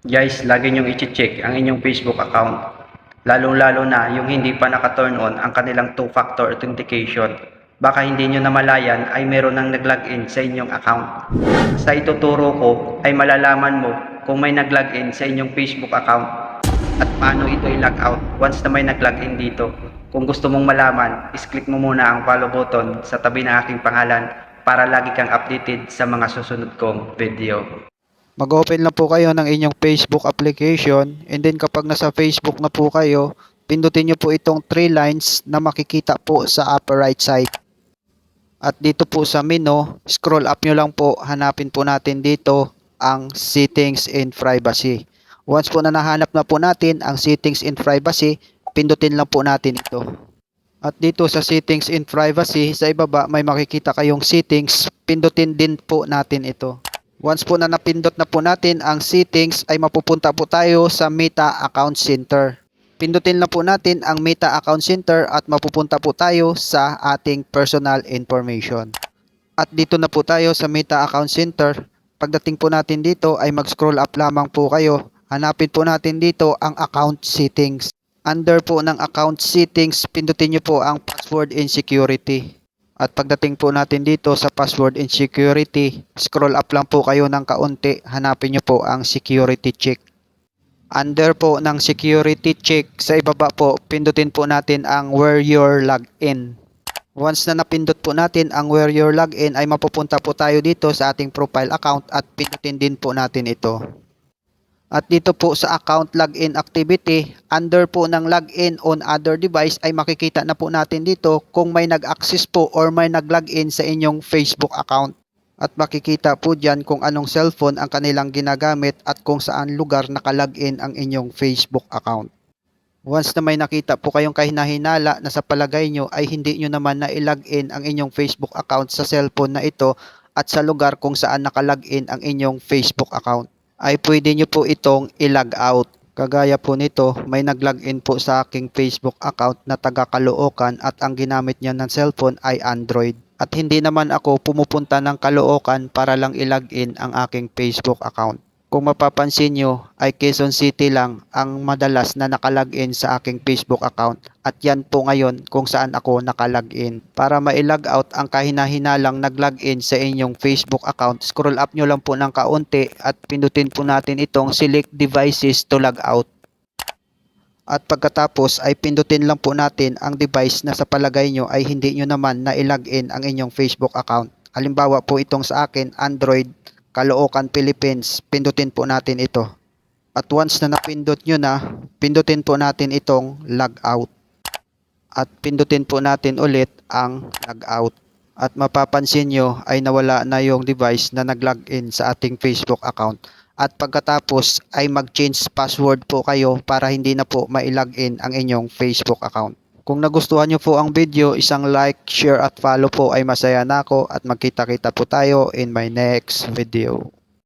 Guys, lagi niyong i-check ang inyong Facebook account. Lalong-lalo na yung hindi pa naka-turn on ang kanilang two-factor authentication. Baka hindi nyo namalayan ay meron nang nag-login sa inyong account. Sa ituturo ko ay malalaman mo kung may nag-login sa inyong Facebook account at paano ito i-log out once na may nag-login dito. Kung gusto mong malaman, is-click mo muna ang follow button sa tabi ng aking pangalan para lagi kang updated sa mga susunod kong video. Mag-open lang po kayo ng inyong Facebook application and then kapag nasa Facebook na po kayo, pindutin nyo po itong three lines na makikita po sa upper right side. At dito po sa menu, scroll up nyo lang po, hanapin po natin dito ang settings and privacy. Once po na nahanap na po natin ang settings and privacy, pindutin lang po natin ito. At dito sa settings and privacy, sa ibaba may makikita kayong settings, pindutin din po natin ito. Once po na napindot na po natin ang settings ay mapupunta po tayo sa Meta Account Center. Pindutin lang po natin ang Meta Account Center at mapupunta po tayo sa ating personal information. At dito na po tayo sa Meta Account Center. Pagdating po natin dito ay mag-scroll up lamang po kayo. Hanapin po natin dito ang account settings. Under po ng account settings, pindutin nyo po ang password and security. At pagdating po natin dito sa password and security, scroll up lang po kayo ng kaunti, hanapin nyo po ang security check. Under po ng security check, sa ibaba po, pindutin po natin ang where your login. Once na napindot po natin ang where your login ay mapupunta po tayo dito sa ating profile account at pindutin din po natin ito. At dito po sa account login activity, under po ng login on other device ay makikita na po natin dito kung may nag-access po or may nag-login sa inyong Facebook account. At makikita po dyan kung anong cellphone ang kanilang ginagamit at kung saan lugar nakalagin ang inyong Facebook account. Once na may nakita po kayong kahinahinala na sa palagay nyo ay hindi nyo naman na ilagin ang inyong Facebook account sa cellphone na ito at sa lugar kung saan nakalagin ang inyong Facebook account ay pwede nyo po itong i-log out. Kagaya po nito, may nag-login po sa aking Facebook account na taga Caloocan at ang ginamit niya ng cellphone ay Android. At hindi naman ako pumupunta ng Caloocan para lang i-login ang aking Facebook account. Kung mapapansin nyo, ay Quezon City lang ang madalas na nakalagin sa aking Facebook account at yan po ngayon kung saan ako nakalagin. Para ma-log out ang kahinahinalang nag-login sa inyong Facebook account, scroll up nyo lang po ng kaunti at pindutin po natin itong select devices to log out. At pagkatapos ay pindutin lang po natin ang device na sa palagay nyo ay hindi nyo naman na ilagin ang inyong Facebook account. Halimbawa po itong sa akin, Android, Caloocan, Philippines. Pindutin po natin ito. At once na napindot nyo na, pindutin po natin itong log out. At pindutin po natin ulit ang log out. At mapapansin nyo ay nawala na yung device na nag-login sa ating Facebook account. At pagkatapos ay mag-change password po kayo para hindi na po mailagin ang inyong Facebook account. Kung nagustuhan nyo po ang video, isang like, share at follow po ay masaya na ako at magkita-kita po tayo in my next video.